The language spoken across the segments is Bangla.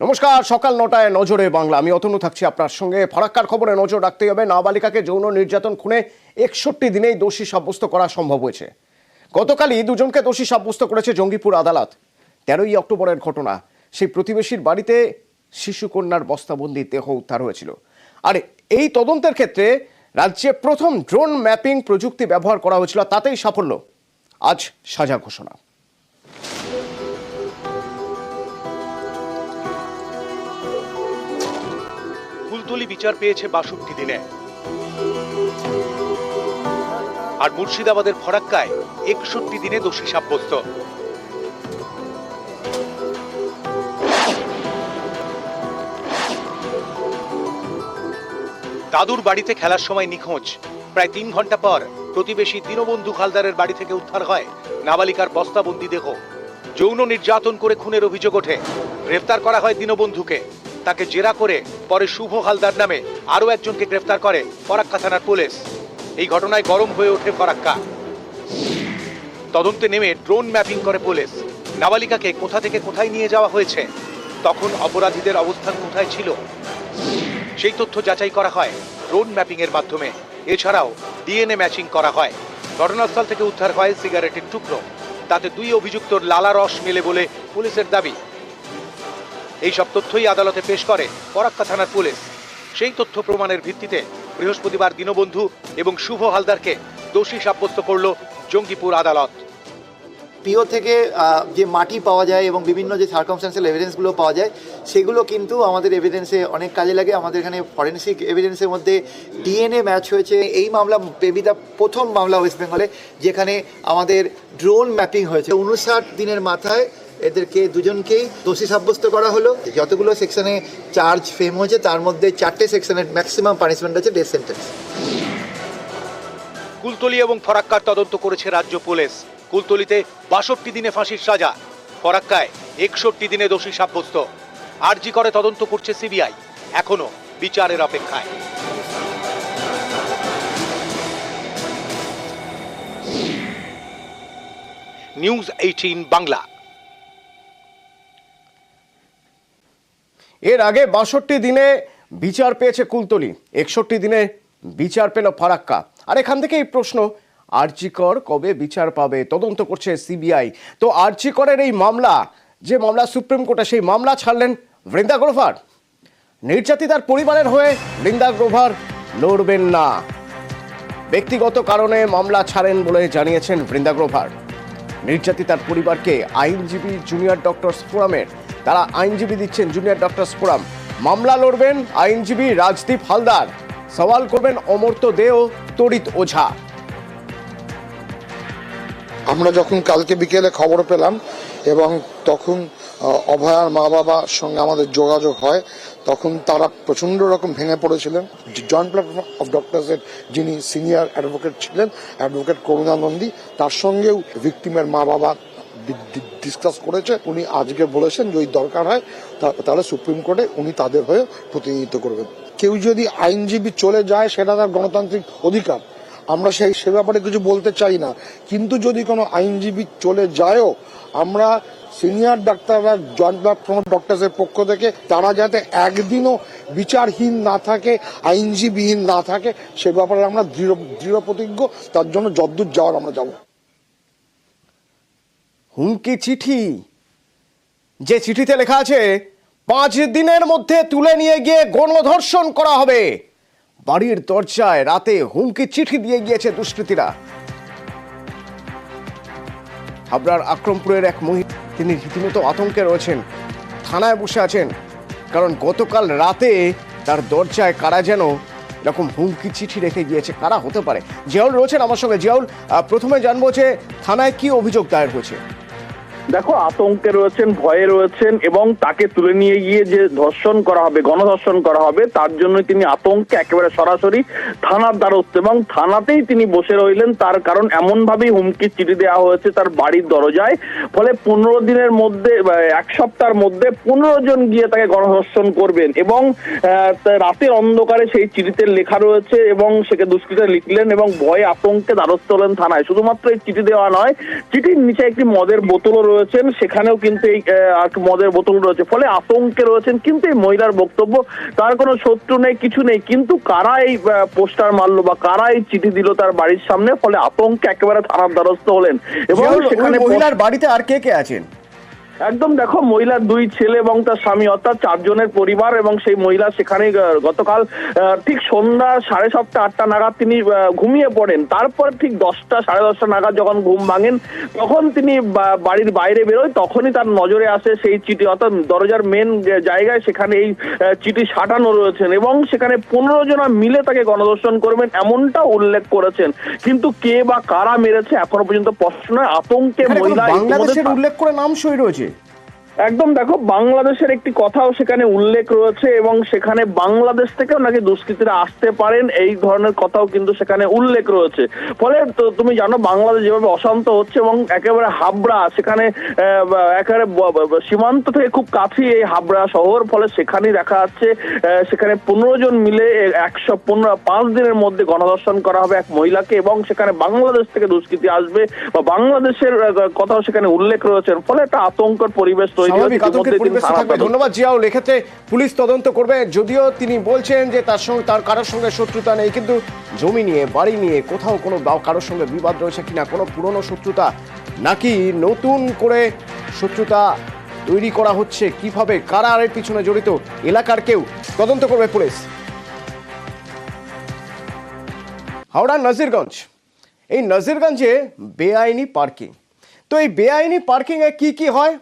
নমস্কার, সকাল নটায় নজরে বাংলা। আমি অতনু থাকছি আপনার সঙ্গে। ফরাক্কার খবরে নজর রাখতে হবে, নাবালিকাকে যৌন নির্যাতন খুনে একষট্টি দিনেই দোষী সাব্যস্ত করা সম্ভব হয়েছে। গতকালই দুজনকে দোষী সাব্যস্ত করেছে জঙ্গিপুর আদালত। তেরোই অক্টোবরের ঘটনা, সেই প্রতিবেশীর বাড়িতে শিশুকন্যার বস্তাবন্দি দেহ উদ্ধার হয়েছিল। আর এই তদন্তের ক্ষেত্রে রাজ্যে প্রথম ড্রোন ম্যাপিং প্রযুক্তি ব্যবহার করা হয়েছিল, তাতেই সাফল্য। আজ সাজা ঘোষণা। কুলতলি বিচার পেয়েছে বাষট্টি দিনে। আর মুর্শিদাবাদের ফরাক্কায় একষট্টি দিনে দোষী সাব্যস্ত। দাদুর বাড়িতে খেলার সময় নিখোঁজ। প্রায় তিন ঘণ্টা পর প্রতিবেশী দীনবন্ধু হালদারের বাড়ি থেকে উদ্ধার হয় নাবালিকার বস্তাবন্দি দেহ। যৌন নির্যাতন করে খুনের অভিযোগ ওঠে। গ্রেফতার করা হয় দীনবন্ধুকে। তাকে জেরা করে পরে শুভ হালদার নামে আরও একজনকে গ্রেফতার করে ফরাক্কা থানার পুলিশ। এই ঘটনায় গরম হয়ে ওঠে ফরাক্কা। তদন্তে নেমে ড্রোন ম্যাপিং করে পুলিশ। নাবালিকাকে কোথা থেকে কোথায় নিয়ে যাওয়া হয়েছে? তখন অপরাধীদের অবস্থান কোথায় ছিল? সেই তথ্য যাচাই করা হয় ড্রোন ম্যাপিং এর মাধ্যমে। এছাড়াও ডিএনএ ম্যাচিং করা হয়। ঘটনাস্থল থেকে উদ্ধার হয় সিগারেটের টুকরো। তাতে দুই অভিযুক্তর লালা রস মেলে বলে পুলিশের দাবি। এই সব তথ্যই আদালতে পেশ করে ফরাক্কা থানার পুলিশ। সেই তথ্য প্রমাণের ভিত্তিতে বৃহস্পতিবার দীনবন্ধু এবং শুভ হালদারকে দোষী সাব্যস্ত করল জঙ্গিপুর আদালত। পিও থেকে যে মাটি পাওয়া যায় এবং বিভিন্ন যে সার্কমস্টান্সিয়াল এভিডেন্সগুলো পাওয়া যায়, সেগুলো কিন্তু আমাদের এভিডেন্সে অনেক কাজে লাগে। আমাদের এখানে ফরেন্সিক এভিডেন্সের মধ্যে ডিএনএ ম্যাচ হয়েছে। এই মামলা বেবিদা প্রথম মামলা ওয়েস্ট বেঙ্গলে যেখানে আমাদের ড্রোন ম্যাপিং হয়েছে। উনষাট দিনের মাথায় এদেরকে দুজনকেই দোষী সাব্যস্ত করা হলো। যতগুলো সেকশনে চার্জ ফেম হয়েছে, তার মধ্যে চারটে সেকশনের ম্যাক্সিমাম পানিশমেন্ট আছে ডেথ সেন্টেন্স কুলতলি এবং ফরাক্কার তদন্ত করেছে রাজ্য পুলিশ। কুলতলিতে বাষট্টি দিনে ফাঁসির সাজা, ফরাক্কায় একষট্টি দিনে দোষী সাব্যস্ত। আরজি করে তদন্ত করছে সিবিআই, এখনও বিচারের অপেক্ষায়। News eighteen Bangla. এর আগে বাষট্টি দিনে বিচার পেয়েছে কুলতলি, একষট্টি দিনে বিচার পেল ফারাক্কা। আর এখান থেকে এই প্রশ্ন আর্চিকর কবে বিচার পাবে? তদন্ত করছে সিবিআই। তো আর্চিকরের এই মামলা, যে মামলা সুপ্রিম কোর্টে, সেই মামলা ছাড়লেন বৃন্দা গ্রোভার। নির্যাতিতার পরিবারের হয়ে বৃন্দা গ্রোভার লড়বেন না। ব্যক্তিগত কারণে মামলা ছাড়েন বলে জানিয়েছেন বৃন্দা গ্রোভার। নির্যাতিতার পরিবারকে আইনজীবী জুনিয়র ডক্টরস ফোরামের তারা আইনজীবী দিচ্ছেন জুনিয়র ডক্টর ফোরাম মামলা লড়বেন আইনজীবী রাজদীপ হালদার। সওয়াল করবেন অমর্ত্য দে ও তড়িৎ ওঝা। আমরা যখন কালকে বিকেলে খবর পেলাম এবং তখন অভয়ার মা বাবার সঙ্গে আমাদের যোগাযোগ হয়, তখন তারা প্রচণ্ড রকম ভেঙে পড়েছিলেন। জয়েন্ট প্ল্যাটফর্ম অফ ডক্টরসের যিনি সিনিয়র অ্যাডভোকেট ছিলেন অ্যাডভোকেট করুণা নন্দী, তার সঙ্গেও ভিকটিমের মা বাবা ডিসকাস করেছে, উনি আজকে বলেছেন যদি দরকার হয় তাহলে সুপ্রিম কোর্টে উনি তাদের হয়ে প্রতিনিধিত্ব করবেন। কেউ যদি আইনজীবী চলে যায়, সেটা তার গণতান্ত্রিক অধিকার। আমরা সেই সে ব্যাপারে কিছু বলতে চাই না। কিন্তু যদি কোনো আইনজীবী চলে যায়ও, আমরা সিনিয়র ডাক্তাররা, জয়েন্ট প্ল্যাটফর্ম ডক্টরসের পক্ষ থেকে, তারা যাতে একদিনও বিচারহীন না থাকে, আইনজীবীহীন না থাকে, সে ব্যাপারে আমরা দৃঢ় দৃঢ় প্রতিজ্ঞ তার জন্য যদ্দূর যাওয়ার আমরা যাব। হুমকি চিঠি। যে চিঠিতে লেখা আছে, পাঁচ দিনের মধ্যে তুলে নিয়ে গিয়ে গণধর্ষণ করা হবে। বাড়ির দরজায় রাতে হুমকি চিঠি দিয়ে গিয়েছে দুষ্কৃতীরা। হাবড়ার আক্রমপুরের এক মহিলা তিনি রীতিমতো আতঙ্কে রয়েছেন। থানায় বসে আছেন, কারণ গতকাল রাতে তার দরজায় কারা যেন এরকম হুমকি চিঠি রেখে গিয়েছে। কারা হতে পারে? জিয়াউল রয়েছেন আমার সঙ্গে। জিয়াউল প্রথমে জানব যে থানায় কি অভিযোগ দায়ের হয়েছে। দেখো, আতঙ্কে রয়েছেন, ভয়ে রয়েছেন এবং তাকে তুলে নিয়ে গিয়ে যে ধর্ষণ করা হবে, গণধর্ষণ করা হবে, তার জন্য তিনি আতঙ্কে একেবারে সরাসরি থানার দ্বারস্থ এবং থানাতেই তিনি বসে রইলেন। তার কারণ এমন ভাবেই হুমকির চিঠি দেওয়া হয়েছে তার বাড়ির দরজায়। ফলে পনেরো দিনের মধ্যে এক সপ্তাহের মধ্যে পনেরো জন গিয়ে তাকে গণধর্ষণ করবেন এবং রাতের অন্ধকারে সেই চিঠিতে লেখা রয়েছে এবং সেকে দুষ্কৃতা লিখলেন এবং ভয়ে আতঙ্কে দ্বারস্থ হলেন থানায়। শুধুমাত্র এই চিঠি দেওয়া নয়, চিঠির নিচে একটি মদের বোতলও রয়েছেন সেখানেও কিন্তু এই মদের বোতল রয়েছে। ফলে আতঙ্কে রয়েছেন কিন্তু এই মহিলার বক্তব্য তার কোনো শত্রু নেই কিছু নেই। কিন্তু কারা এই পোস্টার মারলো বা কারা এই চিঠি দিল তার বাড়ির সামনে? ফলে আতঙ্কে একেবারে থানার দ্বারস্থ হলেন। এবং সেখানে মহিলার বাড়িতে আর কে কে আছেন? একদম দেখো মহিলার দুই ছেলে এবং তার স্বামী অর্থাৎ চারজনের পরিবার এবং সেই মহিলা সেখানে গতকাল ঠিক সন্ধ্যা সাড়ে সাতটা আটটা নাগাদ তিনি ঘুমিয়ে পড়েন। তারপর ঠিক দশটা সাড়ে দশটা নাগাদ যখন ঘুম ভাঙেন তখন তিনি বাড়ির বাইরে বেরোয় তখনই তার নজরে আসে সেই চিঠি অর্থাৎ দরজার মেন জায়গায় সেখানে এই চিঠি সাঁটানো রয়েছেন এবং সেখানে পনেরো জনা মিলে তাকে গণদর্শন করবেন এমনটা উল্লেখ করেছেন। কিন্তু কে বা কারা মেরেছে এখনও পর্যন্ত প্রশ্ন নয়। আতঙ্কে মহিলা উল্লেখ করে নাম সই রয়েছে? একদম দেখো, বাংলাদেশের একটি কথাও সেখানে উল্লেখ রয়েছে এবং সেখানে বাংলাদেশ থেকেও নাকি দুষ্কৃতীরা আসতে পারেন, এই ধরনের কথাও কিন্তু সেখানে উল্লেখ রয়েছে। ফলে তুমি জানো, বাংলাদেশ যেভাবে অশান্ত হচ্ছে এবং একেবারে হাবড়া, সেখানে একেবারে সীমান্ত থেকে খুব কাছেই এই হাবড়া শহর, ফলে সেখানেই দেখা যাচ্ছে সেখানে পনেরো জন মিলে একশো পনেরো, পাঁচ দিনের মধ্যে গণদর্শন করা হবে এক মহিলাকে এবং সেখানে বাংলাদেশ থেকে দুষ্কৃতী আসবে। বা বাংলাদেশের কথাও সেখানে উল্লেখ রয়েছে ফলে একটা আতঙ্কর পরিবেশ তৈরি থাকবে ধন্যবাদ জিয়াউল। এক্ষেত্রে পুলিশ তদন্ত করবে। যদিও তিনি বলছেন যে তার সঙ্গে তার কারোর সঙ্গে শত্রুতা নেই কিন্তু জমি নিয়ে বাড়ি নিয়ে কোথাও কোনো কারোর সঙ্গে বিবাদ রয়েছে কিনা কোনো পুরনো শত্রুতা নাকি নতুন করে শত্রুতা তৈরি করা হচ্ছে? কীভাবে? কারা এর পিছনে জড়িত? এলাকার কেউ? তদন্ত করবে পুলিশ। হাওড়ার নাজিরগঞ্জ। এই নাজিরগঞ্জে বেআইনি পার্কিং। তো এই বেআইনি পার্কিংয়ে কি কি হয়?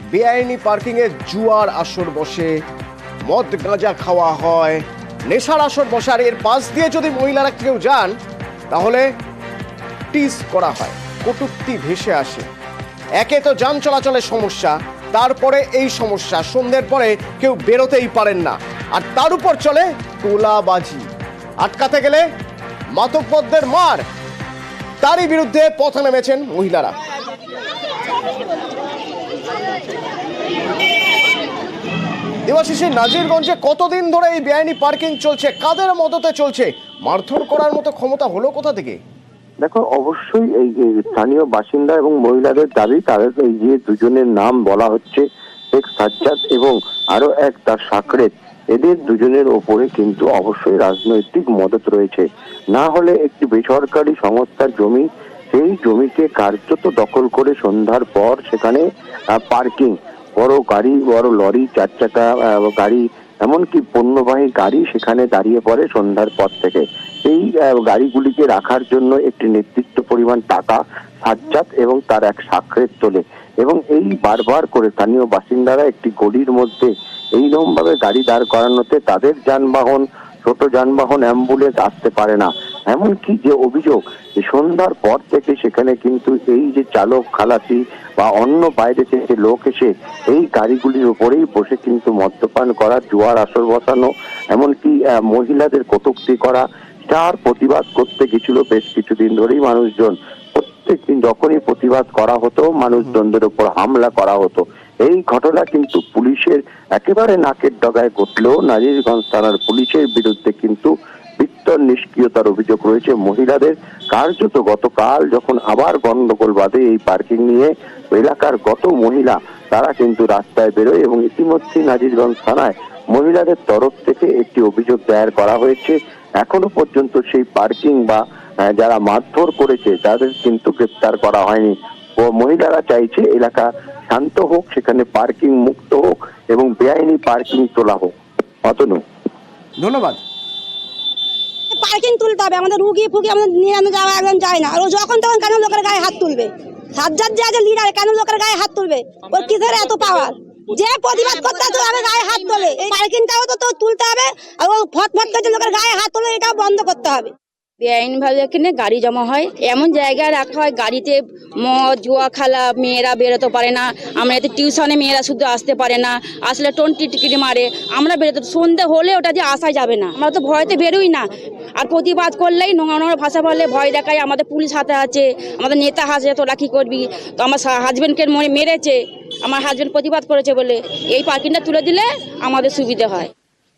বেআইনি পার্কিংয়ে জুয়ার আসর বসে, মদ গাঁজা খাওয়া হয়। নেশার আসর বসে, আর এর পাশ দিয়ে যদি মহিলারা কেউ যান, তাহলে টিস করা হয়, কটুক্তি ভেসে আসে। একে তো যান চলাচলের সমস্যা, তারপরে এই সমস্যা, সন্ধ্যের পরে কেউ বেরোতেই পারেন না। আর তার উপর চলে তোলাবাজি। আটকাতে গেলে মাতব্বরদের মার। তারই বিরুদ্ধে পথে নেমেছেন মহিলারা। দেবাশিসের নাজিরগঞ্জে কতদিন ধরে এই বেআইনি পার্কিং চলছে? কাদের মদতে চলছে? মারধর করার মতো ক্ষমতা হলো কোথা থেকে? দেখো, অবশ্যই এই স্থানীয় বাসিন্দা এবং মহিলাদের দাবি, তাদের এই যে দুজনের নাম বলা হচ্ছে, শেখ সাজ্জাদ এবং আরও এক তার সাকরেত, এদের দুজনের ওপরে কিন্তু অবশ্যই রাজনৈতিক মদত রয়েছে। না হলে একটি বেসরকারি সংস্থার জমি সেই জমিকে কার্যত দখল করে সন্ধ্যার পর সেখানে পার্কিং বড় গাড়ি, বড় লরি চার চাকা গাড়ি, এমনকি পণ্যবাহী গাড়ি সেখানে দাঁড়িয়ে পড়ে সন্ধ্যার পর থেকে। এই গাড়িগুলিকে রাখার জন্য একটি নির্দিষ্ট পরিমাণ টাকা সাজ্জাদ এবং তার এক সাক্ষরের তোলে। এবং এই বারবার করে স্থানীয় বাসিন্দারা একটি গলির মধ্যে এইরকম ভাবে গাড়ি দাঁড় করানোতে তাদের যানবাহন ছোট যানবাহন অ্যাম্বুলেন্স আসতে পারে না। এমনকি যে অভিযোগ যে সন্ধ্যার পর থেকে সেখানে কিন্তু এই যে চালক খালাসি বা অন্য বাইরে থেকে লোক এসে এই গাড়িগুলির উপরেই বসে কিন্তু মদ্যপান করা, জোয়ার আসর বসানো, এমনকি মহিলাদের কটুক্তি করা তার প্রতিবাদ করতে গেছিল বেশ কিছুদিন ধরেই মানুষজন। প্রত্যেকদিন যখনই প্রতিবাদ করা হতো, মানুষজনদের উপর হামলা করা হতো। এই ঘটনা কিন্তু পুলিশের একেবারে নাকের ডগায় ঘটলেও নাজিরগঞ্জ থানার পুলিশের বিরুদ্ধে নিষ্ক্রিয়তার অভিযোগ রয়েছে, মহিলাদের কার্যত গতকাল যখন আবার গন্ডগোল বাঁধে এই পার্কিং নিয়ে, এলাকার গত মহিলা, তারা কিন্তু রাস্তায় বেরোয় এবং ইতিমধ্যে নাজিরগঞ্জ থানায় মহিলাদের তরফ থেকে একটি অভিযোগ দায়ের করা হয়েছে। এখনও পর্যন্ত সেই পার্কিং বা যারা মারধর করেছে, তাদের কিন্তু গ্রেপ্তার করা হয়নি। ও মহিলারা চাইছে এলাকা শান্ত হোক, সেখানে পার্কিং মুক্ত হোক এবং বেআইনি পার্কিং তোলা হোক। অতনু। ধন্যবাদ। পার্কিং তুলতে হবে, আমাদের রুগী ফুগি আমাদের নিয়ে যাওয়া একদম যায় না। আর ও যখন তখন কেন লোকের গায়ে হাত তুলবে? সাজ্জাদ যে আছে লিডার কেন লোকের গায়ে হাত তুলবে? ওর কিসের এত পাওয়ার যে প্রতিবাদ করতে আসে আমি গায়ে হাত তোলে। এই পার্কিংটাও তো তো তুলতে হবে, আর ও ফট ফট করে লোকের গায়ে হাত তোলে, এটাও বন্ধ করতে হবে। বেআইনিভাবে এখানে গাড়ি জমা হয়। এমন জায়গায় রাখা হয়, গাড়িতে মদ, জুয়া খেলা, মেয়েরা বেরোতে পারে না। আমরা এতে টিউশনে মেয়েরা শুধু আসতে পারে না। আসলে টোনটি টিকিট মারে। আমরা বেরোতে সন্ধে হলে ওটা যে আসা যাবে না। আমরা তো ভয়তে বেরোই না। আর প্রতিবাদ করলেই নোংরা নোংরা ভাষা বললে ভয় দেখায়, আমাদের পুলিশ হাতে আছে, আমাদের নেতা হাসে, তোরা কী করবি? তো আমার হাজব্যান্ডকে মনে মেরেছে, আমার হাজব্যান্ড প্রতিবাদ করেছে বলে, এই পার্কিংটা তুলে দিলে আমাদের সুবিধে হয়।